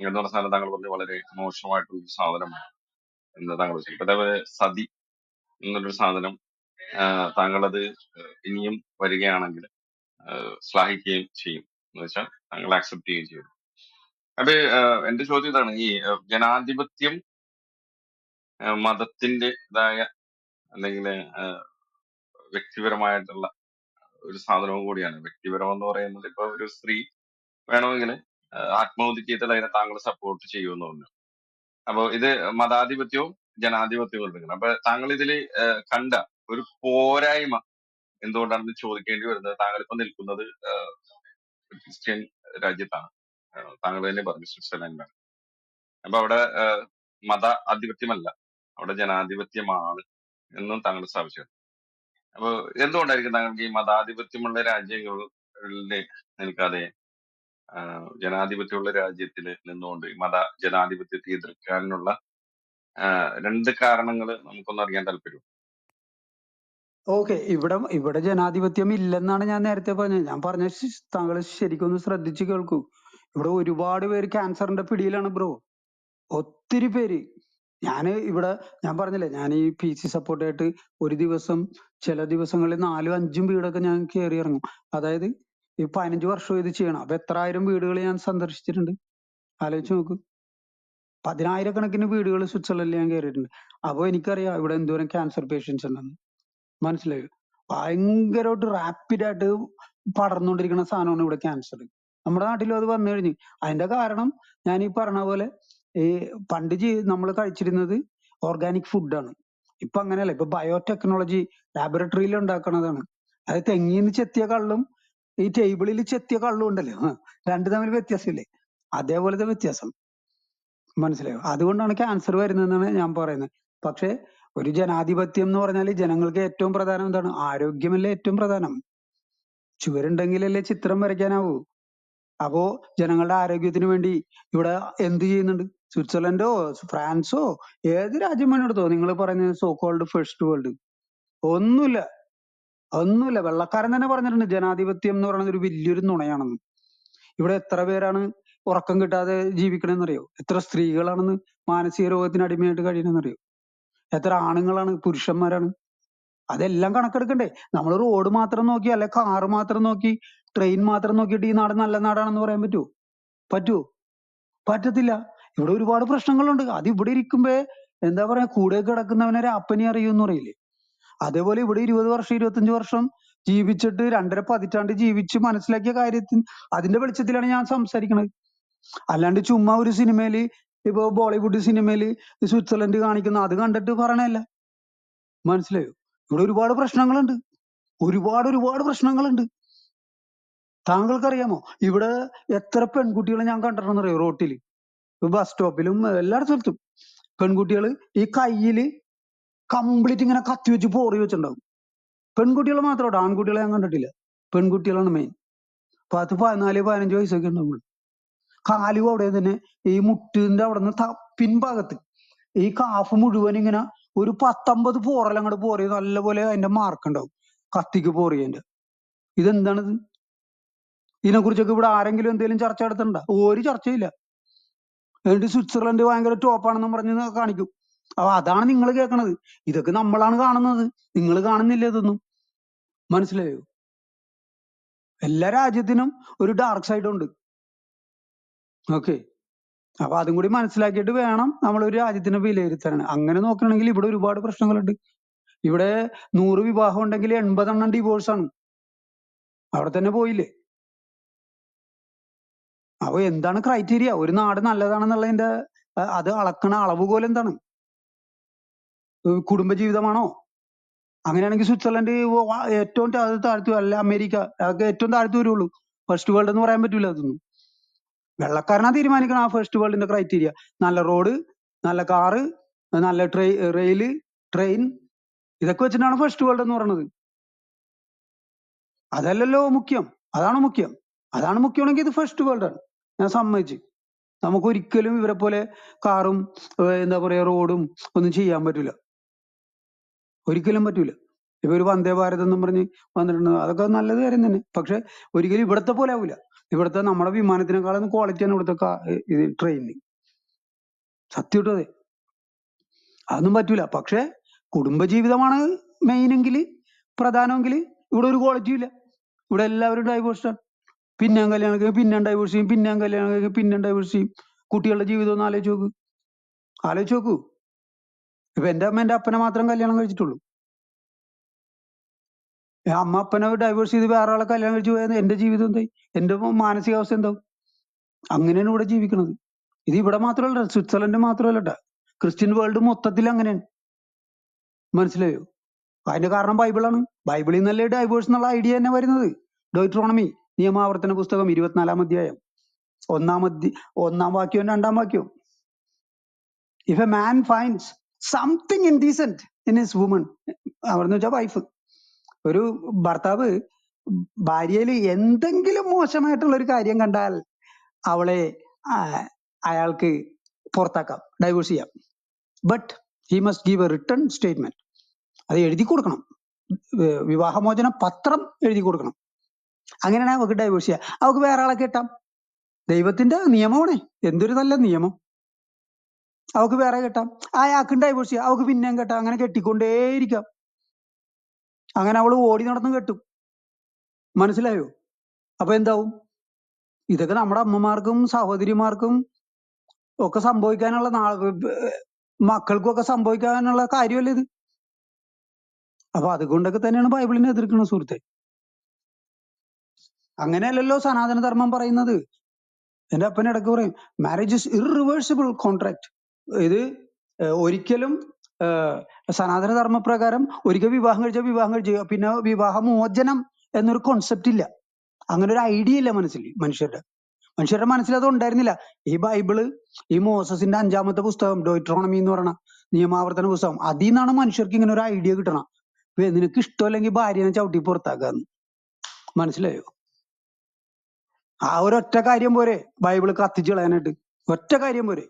എന്ന് പറഞ്ഞ സാധനം താങ്കൾ പറഞ്ഞ വളരെ മോശമായിട്ടുള്ള സാധനമാണ് എന്ന് താങ്കൾ വെച്ചു അതേപോലെ സതി എന്നൊരു സാധനം ആ, താങ്കൾ അത് ഇനിയും വരികയാണെങ്കിൽ ശ്ലാഘിക്കുകയും ചെയ്യും. എന്ന് വെച്ചാൽ താങ്കൾ ആക്സെപ്റ്റ് ചെയ്യുകയും ചെയ്യും. അത് എന്റെ ചോദ്യം ഇതാണ്. ഈ ജനാധിപത്യം മതത്തിന്റെ മതത്തിന്റേതായ അല്ലെങ്കിൽ വ്യക്തിപരമായിട്ടുള്ള ഒരു സാധനവും കൂടിയാണ്. വ്യക്തിപരം എന്ന് പറയുന്നത് ഇപ്പൊ ഒരു സ്ത്രീ വേണമെങ്കിൽ ആത്മഹത്യ ചെയ്താൽ അതിനെ താങ്കൾ സപ്പോർട്ട് ചെയ്യുമെന്ന് പറഞ്ഞു. അപ്പൊ ഇത് മതാധിപത്യവും ജനാധിപത്യവും എടുക്കണം അപ്പൊ താങ്കൾ ഇതിൽ കണ്ട ഒരു പോരായ്മ എന്തുകൊണ്ടാണെന്ന് ചോദിക്കേണ്ടി വരുന്നത്? താങ്കൾ ഇപ്പൊ നിൽക്കുന്നത് ക്രിസ്ത്യൻ രാജ്യത്താണ്. താങ്കൾ തന്നെ പറഞ്ഞു സ്വിറ്റ്സർലൻഡിലാണ് അപ്പൊ അവിടെ മത ആധിപത്യമല്ല. അവിടെ ജനാധിപത്യമാണ് എന്നും താങ്കൾ സ്ഥാപിച്ചു അപ്പൊ എന്തുകൊണ്ടായിരിക്കും താങ്കൾക്ക് ഈ മതാധിപത്യമുള്ള രാജ്യങ്ങളിൽ നിൽക്കാതെ ജനാധിപത്യമുള്ള രാജ്യത്തിൽ നിന്നുകൊണ്ട് മത ജനാധിപത്യത്തെ എതിർക്കാനുള്ള രണ്ട് കാരണങ്ങൾ നമുക്കൊന്ന് അറിയാൻ താല്പര്യം ഓക്കെ ഇവിടെ ഇവിടെ ജനാധിപത്യം ഇല്ലെന്നാണ് ഞാൻ നേരത്തെ പറഞ്ഞത്. ഞാൻ പറഞ്ഞ താങ്കൾ ശരിക്കൊന്ന് ശ്രദ്ധിച്ചു കേൾക്കൂ. ഇവിടെ ഒരുപാട് പേര് ക്യാൻസറിന്റെ പിടിയിലാണ് ബ്രോ. ഒത്തിരി പേര്. ഞാൻ ഇവിടെ ഞാൻ പറഞ്ഞില്ലേ ഞാൻ ഈ പി സി സപ്പോർട്ടായിട്ട് ഒരു ദിവസം ചില ദിവസങ്ങളിൽ നാലും അഞ്ചും വീടൊക്കെ ഞാൻ കയറി ഇറങ്ങും. അതായത് ഈ പതിനഞ്ച് വർഷം ഇത് ചെയ്യണം. അപ്പൊ എത്ര ആയിരം വീടുകൾ ഞാൻ സന്ദർശിച്ചിട്ടുണ്ട്? ആലോചിച്ച് നോക്ക്. പതിനായിരക്കണക്കിന് വീടുകൾ സ്വിറ്റ്സർലൻഡിൽ ഞാൻ കയറിയിട്ടുണ്ട്. അപ്പൊ എനിക്കറിയാം ഇവിടെ എന്തോരം ക്യാൻസർ പേഷ്യൻസ് ഉണ്ടെന്ന്. മനസ്സിലായി? ഭയങ്കരമായിട്ട് റാപ്പിഡായിട്ട് പടർന്നുകൊണ്ടിരിക്കുന്ന സാധനമാണ് ഇവിടെ ക്യാൻസർ നമ്മുടെ നാട്ടിലും അത് വന്നു കഴിഞ്ഞു. അതിന്റെ കാരണം ഞാൻ ഈ പറഞ്ഞ പോലെ ഈ പണ്ട് നമ്മൾ കഴിച്ചിരുന്നത് ഓർഗാനിക് ഫുഡാണ് ഇപ്പൊ അങ്ങനെയല്ല. ഇപ്പൊ ബയോടെക്നോളജി ലാബറട്ടറിയിൽ ഉണ്ടാക്കണതാണ്. അത് തെങ്ങിൽ നിന്ന് ചെത്തിയ കള്ളും ഈ ടേബിളിൽ ചെത്തിയ കള്ളും ഉണ്ടല്ലോ. രണ്ടു തമ്മിൽ വ്യത്യാസമില്ലേ? അതേപോലത്തെ വ്യത്യാസം. മനസ്സിലായോ? അതുകൊണ്ടാണ് ക്യാൻസർ വരുന്നതെന്നാണ് ഞാൻ പറയുന്നത്. പക്ഷെ ഒരു ജനാധിപത്യം എന്ന് പറഞ്ഞാൽ ജനങ്ങൾക്ക് ഏറ്റവും പ്രധാനം എന്താണ്? ആരോഗ്യമല്ലേ ഏറ്റവും പ്രധാനം? ചുവരുണ്ടെങ്കിലല്ലേ ചിത്രം വരയ്ക്കാനാവൂ. അപ്പോ ജനങ്ങളുടെ ആരോഗ്യത്തിന് വേണ്ടി ഇവിടെ എന്ത് ചെയ്യുന്നുണ്ട്? സ്വിറ്റ്സർലൻഡോ ഫ്രാൻസോ ഏത് രാജ്യം വേണമെടുത്തോ? നിങ്ങൾ പറയുന്നത് സോ കോൾഡ് ഫസ്റ്റ് വേൾഡ് ഒന്നുമില്ല. ഒന്നുമില്ല വെള്ളക്കാരൻ തന്നെ പറഞ്ഞിട്ടുണ്ട് ജനാധിപത്യം എന്ന് പറയുന്നത് ഒരു വലിയൊരു നുണയാണെന്ന്. ഇവിടെ എത്ര പേരാണ് ഉറക്കം കിട്ടാതെ ജീവിക്കണമെന്നറിയോ എത്ര സ്ത്രീകളാണെന്ന് മാനസിക രോഗത്തിന് അടിമയായിട്ട് കഴിയണമെന്നറിയോ എത്ര ആണുങ്ങളാണ് പുരുഷന്മാരാണ്? അതെല്ലാം കണക്കെടുക്കണ്ടേ? നമ്മൾ റോഡ് മാത്രം നോക്കി അല്ലെ കാറ് മാത്രം നോക്കി ട്രെയിൻ മാത്രം നോക്കിയിട്ട് ഈ നാട് നല്ല നാടാണെന്ന് പറയാൻ പറ്റുമോ പറ്റുമോ പറ്റത്തില്ല. ഇവിടെ ഒരുപാട് പ്രശ്നങ്ങളുണ്ട്. അത് ഇവിടെ ഇരിക്കുമ്പോ എന്താ പറയാ കൂടെ കിടക്കുന്നവനെ അപ്പനെ അറിയൂന്ന് പറയില്ലേ? അതേപോലെ ഇവിടെ ഇരുപത് വർഷം ഇരുപത്തഞ്ച് വർഷം ജീവിച്ചിട്ട് രണ്ടര പതിറ്റാണ്ട് ജീവിച്ച് മനസ്സിലാക്കിയ കാര്യത്തിൽ അതിന്റെ വെളിച്ചത്തിലാണ് ഞാൻ സംസാരിക്കുന്നത് അല്ലാണ്ട് ചുമ്മാ ഒരു സിനിമയിൽ ഇപ്പൊ ബോളിവുഡ് സിനിമയിൽ സ്വിറ്റ്സർലൻഡ് കാണിക്കുന്ന അത് കണ്ടിട്ട് പറയണല്ല മനസ്സിലായോ? ഇവിടെ ഒരുപാട് പ്രശ്നങ്ങളുണ്ട്. ഒരുപാട് ഒരുപാട് പ്രശ്നങ്ങളുണ്ട്. താങ്കൾക്കറിയാമോ? ഇവിടെ എത്ര പെൺകുട്ടികളെ ഞാൻ കണ്ടിട്ടുണ്ടെന്നറിയോ റോട്ടിൽ? ബസ് സ്റ്റോപ്പിലും എല്ലായിടത്തും പെൺകുട്ടികൾ ഈ കയ്യിൽ കംപ്ലീറ്റ് ഇങ്ങനെ കത്തി വെച്ച് പോറി വെച്ചിട്ടുണ്ടാവും. പെൺകുട്ടികൾ മാത്രമേ ആൺകുട്ടികളെ ഞാൻ കണ്ടിട്ടില്ല. പെൺകുട്ടികളാണ് മെയിൻ പത്ത് പതിനാല് പതിനഞ്ച് വയസ്സൊക്കെ ഉണ്ടാവുള്ളൂ കാലും അവിടെ തന്നെ ഈ മുട്ടിന്റെ അവിടെ നിന്ന് പിൻഭാഗത്ത് ഈ കാഫ് മുഴുവൻ ഇങ്ങനെ ഒരു പത്തൊമ്പത് പോറെല്ലാം അങ്ങോട്ട് പോറി നല്ലപോലെ അതിന്റെ മാർക്ക് ഉണ്ടാവും. കത്തിക്ക് പോറിയതിന്റെ ഇതെന്താണിത്? ഇതിനെ കുറിച്ചൊക്കെ ഇവിടെ ആരെങ്കിലും എന്തെങ്കിലും ചർച്ച നടത്തണ്ട? ഒരു ചർച്ചയില്ല. എന്നിട്ട് സ്വിറ്റ്സർലൻഡ് ഭയങ്കര ടോപ്പാണെന്ന് പറഞ്ഞ് കാണിക്കും. അപ്പൊ അതാണ് നിങ്ങൾ കേൾക്കണത് ഇതൊക്കെ നമ്മളാണ് കാണുന്നത്. നിങ്ങൾ കാണുന്നില്ല ഇതൊന്നും. മനസ്സിലായോ? എല്ലാ രാജ്യത്തിനും ഒരു ഡാർക്ക് സൈഡ് ഉണ്ട്. ഓക്കെ അപ്പൊ അതും കൂടി മനസ്സിലാക്കിയിട്ട് വേണം നമ്മൾ ഒരു രാജ്യത്തിനെ വിലയിരുത്താനാണ്. അങ്ങനെ നോക്കണമെങ്കിൽ ഇവിടെ ഒരുപാട് പ്രശ്നങ്ങളുണ്ട്. ഇവിടെ നൂറ് വിവാഹം ഉണ്ടെങ്കിൽ എൺപതെണ്ണം ഡിവോഴ്സ് ആണ്. അവിടെ തന്നെ പോയില്ലേ? അപ്പൊ എന്താണ് ക്രൈറ്റീരിയ ഒരു നാട് നല്ലതാണെന്നുള്ളതിന്റെ അത് അളക്കണ അളവുകോൽ എന്താണ്? കുടുംബജീവിതമാണോ? അങ്ങനെയാണെങ്കിൽ സ്വിറ്റ്സർലൻഡ് ഏറ്റവും താഴെ താഴ്ത്തു അല്ല അമേരിക്ക അതൊക്കെ ഏറ്റവും താഴ്ത്തു വരുള്ളൂ. ഫസ്റ്റ് വേൾഡ് എന്ന് പറയാൻ പറ്റൂല അതൊന്നും. വെള്ളക്കാരനാ തീരുമാനിക്കണം ആ ഫസ്റ്റ് വേൾഡിന്റെ ക്രൈറ്റീരിയ നല്ല റോഡ് നല്ല കാറ് നല്ല ട്രെയി റെയിൽ ട്രെയിൻ ഇതൊക്കെ വെച്ചിട്ടാണ് ഫസ്റ്റ് വേൾഡ് എന്ന് പറയുന്നത് അതല്ലല്ലോ മുഖ്യം. അതാണ് മുഖ്യം. അതാണ് മുഖ്യമാണെങ്കിൽ ഇത് ഫസ്റ്റ് വേൾഡ് ആണ്. ഞാൻ സമ്മതിച്ച്. നമുക്ക് ഒരിക്കലും ഇവരെ പോലെ കാറും എന്താ പറയാ റോഡും ഒന്നും ചെയ്യാൻ പറ്റൂല ഒരിക്കലും പറ്റൂല. ഇപ്പൊ ഒരു വന്ദേ ഭാരത് എന്നും പറഞ്ഞ് വന്നിട്ടുണ്ട്. അതൊക്കെ നല്ലത് കാര്യം തന്നെ. പക്ഷെ ഒരിക്കലും ഇവിടത്തെ പോലെ ആവില്ല ഇവിടുത്തെ നമ്മുടെ വിമാനത്തിനേക്കാളും ക്വാളിറ്റിയാണ് ഇവിടുത്തെ ഇത് ട്രെയിനിന് സത്യം കേട്ടോ അത്. അതൊന്നും പറ്റൂല. പക്ഷെ കുടുംബജീവിതമാണ് മെയിൻ എങ്കിൽ പ്രധാനമെങ്കിൽ ഇവിടെ ഒരു ക്വാളിറ്റി ഇല്ല. ഇവിടെ എല്ലാവരും ഡൈവേഴ്സ് ആണ്. പിന്നെ കല്യാണം കഴിക്കും പിന്നെ ഡൈവേഴ്സ് ചെയ്യും പിന്നെ കല്യാണം കഴിക്കും പിന്നെ ഡൈവേഴ്സ് ചെയ്യും. കുട്ടികളുടെ ജീവിതം ഒന്ന് ആലോചിച്ച് നോക്ക്. ആലോചിച്ച് നോക്കൂ. ഇപ്പൊ എന്റെ അമ്മ എന്റെ അപ്പനെ മാത്രം കല്യാണം കഴിച്ചിട്ടുള്ളൂ. അമ്മ അപ്പനെ ഡൈവേഴ്സ് ചെയ്ത് വേറെ ആളെ കല്യാണം കഴിച്ചു പോയാൽ എന്റെ ജീവിതം എന്തായി എന്റെ മാനസികാവസ്ഥ എന്താവും? അങ്ങനെയാണ് ഇവിടെ ജീവിക്കുന്നത്. ഇത് ഇവിടെ മാത്രമല്ല സ്വിറ്റ്സർലൻഡ് മാത്രമല്ല ക്രിസ്ത്യൻ വേൾഡ് മൊത്തത്തിൽ അങ്ങനെയാണ്. മനസ്സിലായോ? അതിന്റെ കാരണം ബൈബിളാണ് ബൈബിളിൽ നിന്നല്ലേ ഡൈവേഴ്സ് എന്നുള്ള ഐഡിയ തന്നെ വരുന്നത്. ഡോയിട്രോണമി നിയമാവർത്തന പുസ്തകം ഇരുപത്തിനാലാം അധ്യായം. ഒന്നാം അധ്യ ഒന്നാം വാക്യവും രണ്ടാം വാക്യവും. If a man finds something indecent in his woman അവർന്ന് വെച്ചാൽ വൈഫ് ഒരു ഭർത്താവ് ഭാര്യയിൽ എന്തെങ്കിലും മോശമായിട്ടുള്ള ഒരു കാര്യം കണ്ടാൽ അവളെ അയാൾക്ക് പുറത്താക്കാം ഡൈവേഴ്സ് ചെയ്യാം. But he must give a return statement അത് എഴുതി കൊടുക്കണം. വിവാഹമോചന പത്രം എഴുതി കൊടുക്കണം. അങ്ങനെയാണെങ്കിൽ അവൾക്ക് ഡൈവോഴ്സ് ചെയ്യാം. അവൾക്ക് വേറെ ആളെ കിട്ടാം. ദൈവത്തിന്റെ നിയമമാണ്. എന്തൊരു നല്ല നിയമം. അവർക്ക് വേറെ കെട്ടാം. അയാൾക്കും ഡൈവോഴ്സ് ചെയ്യാം. അവക്ക് പിന്നെയും കെട്ടാം. അങ്ങനെ കെട്ടിക്കൊണ്ടേയിരിക്കാം. അങ്ങനെ അവൾ ഓടി നടന്ന് കെട്ടും. മനസ്സിലായോ? അപ്പൊ എന്താവും? ഇതൊക്കെ നമ്മുടെ അമ്മമാർക്കും സഹോദരിമാർക്കും ഒക്കെ സംഭവിക്കാനുള്ള നാ മക്കൾക്കും ഒക്കെ സംഭവിക്കാനുള്ള കാര്യമല്ലേ ഇത്? അപ്പൊ അതുകൊണ്ടൊക്കെ തന്നെയാണ് ബൈബിളിനെ എതിർക്കുന്ന സുഹൃത്തെ. അങ്ങനെയല്ലല്ലോ സനാതന ധർമ്മം പറയുന്നത്. എന്റെ അപ്പൻ ഇടയ്ക്ക് പറയും മാരേജ് ഇസ് ഇറിവേഴ്സിബിൾ കോൺട്രാക്ട് ഇത് ഒരിക്കലും സനാതന ധർമ്മപ്രകാരം ഒരിക്കൽ വിവാഹം കഴിച്ച വിവാഹം കഴിച്ച പിന്നെ വിവാഹമോചനം എന്നൊരു കോൺസെപ്റ്റ് ഇല്ല. അങ്ങനെ ഒരു ഐഡിയ ഇല്ല മനസ്സിൽ മനുഷ്യരുടെ. മനുഷ്യരുടെ മനസ്സിൽ അത് ഉണ്ടായിരുന്നില്ല. ഈ ബൈബിൾ ഈ മോസസിന്റെ അഞ്ചാമത്തെ പുസ്തകം ഡോയിട്രോണമി എന്ന് പറയുന്ന നിയമാവർത്തന പുസ്തകം അതിൽ നിന്നാണ് മനുഷ്യർക്ക് ഇങ്ങനെ ഒരു ഐഡിയ കിട്ടണം. നിനക്ക് ഇഷ്ടമല്ലെങ്കിൽ ഭാര്യനെ ചവിട്ടി പുറത്താക്കാന്ന്. മനസ്സിലായോ? ആ ഒരൊറ്റ കാര്യം പോരെ ബൈബിൾ കത്തിച്ചു കളയാനായിട്ട്. ഒറ്റ കാര്യം പോരെ.